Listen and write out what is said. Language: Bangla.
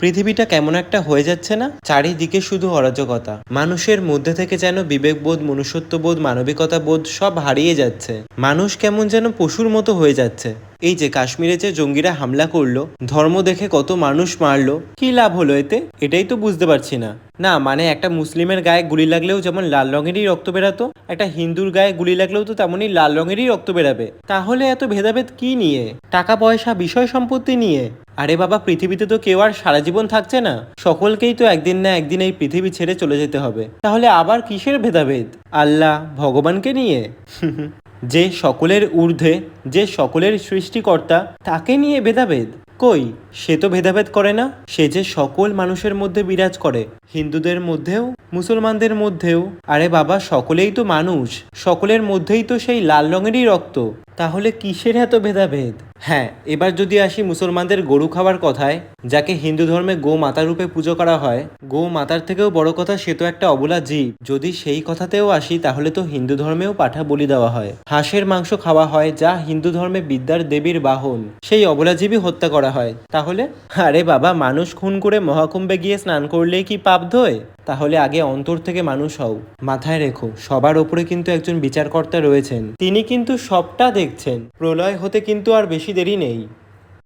পৃথিবীটা কেমন একটা হয়ে যাচ্ছে না? চারিদিকে শুধু অরাজকতা। মানুষের মধ্যে থেকে যেন বিবেকবোধ, মনুষ্যত্ববোধ মানবিকতা বোধ সব হারিয়ে যাচ্ছে। মানুষ কেমন যেন পশুর মতো হয়ে যাচ্ছে। এই যে কাশ্মীরে যে জঙ্গিরা হামলা করল, ধর্ম দেখে কত মানুষ মারলো, কি লাভ হলো এতে? এটাই তো বুঝতে পারছি না। না মানে একটা মুসলিমের গায়ে গুলি লাগলেও যেমন লাল রঙেরই রক্ত বেরাতো, একটা হিন্দুর গায়ে গুলি লাগলেও তো তেমনই লাল রঙেরই রক্ত বেরাবে। তাহলে এত ভেদাভেদ কি নিয়ে? টাকা, পয়সা, বিষয় সম্পত্তি নিয়ে? আরে বাবা, পৃথিবীতে তো কেউ আর সারা জীবন থাকছে না। সকলকেই তো একদিন না একদিন এই পৃথিবী ছেড়ে চলে যেতে হবে। তাহলে আবার কিসের ভেদাভেদ? আল্লাহ, ভগবানকে নিয়ে? যে সকলের ঊর্ধ্বে, যে সকলের সৃষ্টিকর্তা, তাকে নিয়ে ভেদাভেদ। কই? সে তো ভেদাভেদ করে না। সে যে সকল মানুষের মধ্যে বিরাজ করে, হিন্দুদের মধ্যেও, মুসলমানদের মধ্যেও। আরে বাবা, সকলেই তো মানুষ। সকলের মধ্যেই তো সেই লাল রঙেরই রক্ত। তাহলে কিসের এত ভেদাভেদ? হ্যাঁ এবার যদি আসি মুসলমানদের গরু খাওয়ার কথায়, যাকে হিন্দু ধর্মে গো মাতা রূপে পুজো করা হয় গো মাতার থেকেও বড় কথা সে তো একটা অবলা জীব। যদি সেই কথাতেও আসি, তাহলে তো হিন্দু ধর্মেও পাঠা বলি দেওয়া হয়। হাঁসের মাংস খাওয়া হয় যা হিন্দু ধর্মে বিদ্যার দেবীর বাহন। সেই অবলা জীবই হত্যা করা হয়। তাহলে, আরে বাবা, মানুষ খুন করে মহাকুম্ভে গিয়ে স্নান করলেই কি পাপ ধোয়? তাহলে আগে অন্তর থেকে মানুষ হও। মাথায় রেখো, সবার ওপরে কিন্তু একজন বিচারকর্তা রয়েছেন। তিনি কিন্তু সবটা দেখছেন। প্রলয় হতে কিন্তু আর বেশি দেরি নেই।